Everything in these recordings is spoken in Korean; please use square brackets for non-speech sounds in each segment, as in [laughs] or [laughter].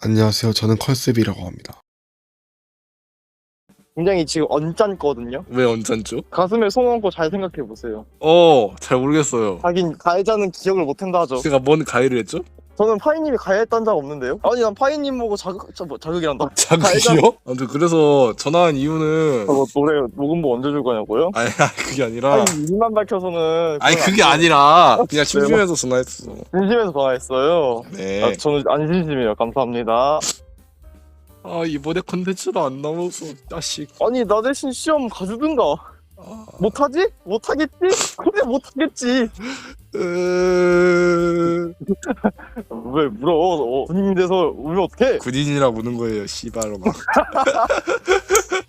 안녕하세요. 저는 컨셉이라고 합니다. 굉장히 지금 언짢거든요. 왜 언짢죠? 가슴에 손 얹고 잘 생각해 보세요. 어, 잘 모르겠어요. 하긴 가해자는 기억을 못 한다 하죠. 제가 뭔 가해를 했죠? 저는 파이님이 가해했던 적 없는데요. 아니 난 파이님 보고 자극 자, 뭐, 자극이란다. [laughs] 자극이요? 아무튼 그래서 전화한 이유는 저 뭐, 노래 녹음본 언제 줄 거냐고요? 아니, 아니 그게 아니라 파이님 이름만 밝혀서는 아니 그게. 아니라 그냥 심심해서 전화했어. 진심에서 전화했어요. 네. 아, 저는 안 진심이에요. 감사합니다. 아 이번에 컨텐츠도 안 나와서 자식. 아니 나 대신 시험 가주든가. 아, 못하지? 못하겠지? 그래 못하겠지. 으... 왜 물어? 어, 군인 돼서 울면 어떡해? 군인이라 우는 거예요, 씨발로 막.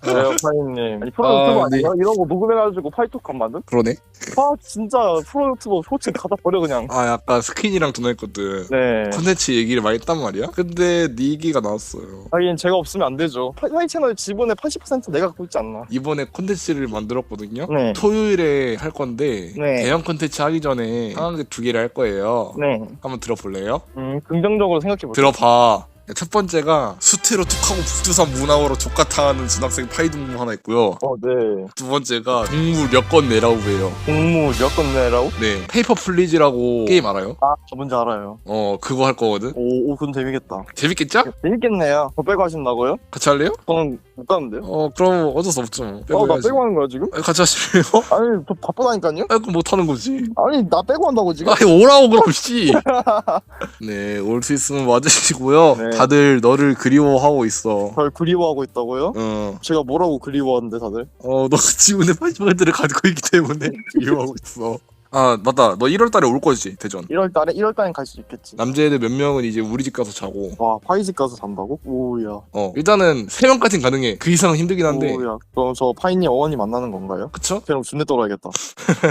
왜요 파이님? 아니 프로 아, 유튜버 네. 아니야? 이런 거 녹음해가지고 파이톡 안 만든? 그러네. 아 진짜 프로 유튜버 솔직히 갖다 버려 그냥. 아 약간 스킨이랑 전화했거든. 네. 컨텐츠 얘기를 많이 했단 말이야. 근데 네 얘기가 나왔어요. 하긴 제가 없으면 안 되죠. 파- 파이 채널 지분의 80% 내가 갖고 있지 않나. 이번에 콘텐츠를 만들었거든요. 네. 토요일에 할 건데 네. 대형 콘텐츠 하기 전에 상황극 두 개를 할 거예요. 네. 한번 들어볼래요? 음 긍정적으로 생각해 볼게요. 들어봐. 첫 번째가 수태로 툭하고 북두산 문화어로 족같아하는 준학생 파이동무 하나 있고요. 어, 네. 두 번째가 동물 여건 내라우예요. 공무 여건 내라고? 네. 페이퍼 플리즈라고 게임 알아요? 아, 저 뭔지 알아요. 어 그거 할 거거든. 오, 오, 그건 재밌겠다. 재밌겠죠? 재밌겠네요. 저 빼고 하신다고요? 같이 할래요? 저는 못 가는데요. 어 그럼 어쩔 수 없죠. 어, 나 해야지. 빼고 하는 거야 지금? 아니, 같이 하실래요? [laughs] 아니, 저 바쁘다니까요? 아 그럼 못 하는 거지. 아니, 나 빼고 한다고 지금? 아니 오라고 그럼 씨. [laughs] 네, 올 수 있으면 와주시고요. 네. 다들 너를 그리워하고 있어. 절 그리워하고 있다고요? 어, 제가 뭐라고 그리워하는데 다들? 어, 너 지문의 80%를 [laughs] 가지고 있기 때문에 그리워하고 있어. 아 맞다, 너 1월달에 올 거지 대전. 1월 달에 1월 달엔 갈 수 있겠지. 남자애들 몇 명은 이제 우리 집 가서 자고. 와, 파이집 가서 잔다고? 오야. 어, 일단은 세 명까진 가능해. 그 이상은 힘들긴 한데. 오야. 그럼 저 파이님 어머니 만나는 건가요? 그쵸? 그럼 준내 떨어야겠다.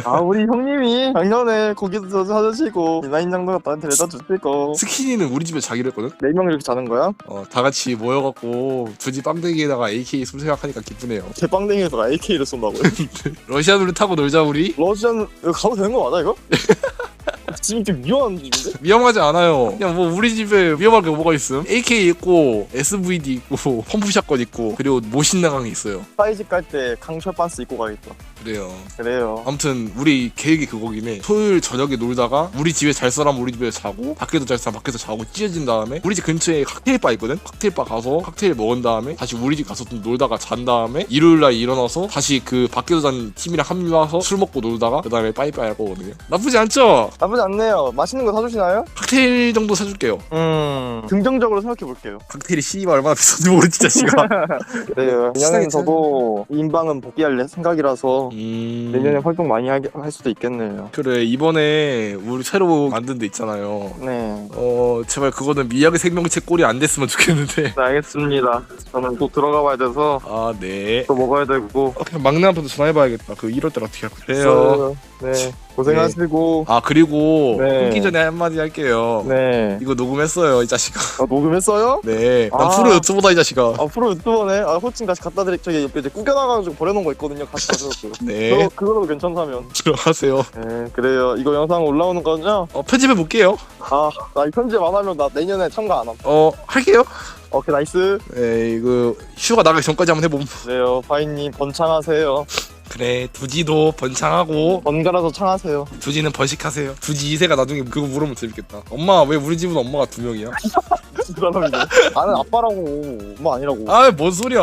아, 우리 형님이 작년에 거기서 사주시고 라인장도 갖다 데려다 주시고 스키니는 우리 집에 자기로 했거든. 네 명 이렇게 자는 거야? 어, 다 같이 모여갖고 두지 빵대기에다가 AK 숨 생각하니까 기쁘네요. 제빵댕이에서 AK를 쏜다고요? [laughs] 러시아 룰렛 타고 놀자 우리. 러시아는 이거 가도 되는 거 맞아 이거? [laughs] 지금 좀 위험한 집인데? 위험하지 않아요. 그냥 뭐 우리 집에 위험할 게 뭐가 있음? AK 있고 SVD 있고 펌프샷건 있고 그리고 모신나강이 있어요. 파이집 갈때 강철 반스 입고 가겠다. 그래요. 그래요. 아무튼 우리 계획이 그거긴 해. 토요일 저녁에 놀다가 우리 집에 잘 사람 우리 집에 자고 밖에도 잘 사람 밖에서 자고 찢어진 다음에 우리 집 근처에 칵테일 바 있거든. 칵테일 바 가서 칵테일 먹은 다음에 다시 우리 집 가서 좀 놀다가 잔 다음에 일요일 날 일어나서 다시 그 밖에서 잔 팀이랑 합류해서 술 먹고 놀다가 그다음에 빠이빠이 할 거거든요. 나쁘지 않죠? 나쁘지 않네요. 맛있는 거 사주시나요? 칵테일 정도 사줄게요. 음. 긍정적으로 생각해 볼게요. 칵테일이 씨발 얼마나 비싼지 모르지 자식아. [laughs] 그래요. 내년엔 저도 인방은 복귀할 생각이라서 음... 내년에 활동 많이 하게, 할 수도 있겠네요. 그래 이번에 우리 새로 만든 데 있잖아요. 네. 어 제발 그거는 미약의 생명체 꼴이 안 됐으면 좋겠는데. 네, 알겠습니다. 저는 또 들어가 봐야 돼서 아 네. 또 먹어야 되고. 어, 그냥 막내 한테도 전화해봐야겠다. 그 1월 달 어떻게 할 거예요? 그래요. 네. 고생하시고. 아 그리고 네. 끊기 전에 한마디 할게요. 네. 이거 녹음했어요 이 자식아. 아, 녹음했어요? 네. 난 아. 프로 유튜버다 이 자식아. 아, 프로 유튜버네. 아, 호칭 다시 갖다 드릴, 저기 옆에 이제 구겨놔가지고 버려놓은 거 있거든요. 같이 가져올게요. [laughs] 네. 그거, 그거로 괜찮다면. 들어가세요. 네, 그래요. 이거 영상 올라오는 거죠? 어 편집해 볼게요. 아, 나 이 편집 안 하면 나 내년에 참가 안 함. 어 할게요. 오케이, 나이스. 네 이거 휴가 나가기 전까지 한번 해봄. 그래요. 파이님, 번창하세요. 그래 두지도 번창하고 번갈아서 창하세요. 두지는 번식하세요. 두지 2세가 나중에 그거 물으면 재밌겠다. 엄마 왜 우리 집은 엄마가 두 명이야? [laughs] 사람인데. 나는 아빠라고, 엄마 아니라고. 아 뭔 소리야?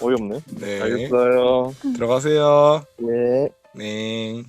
어이없네. 네 알겠어요. 들어가세요. 네. 네.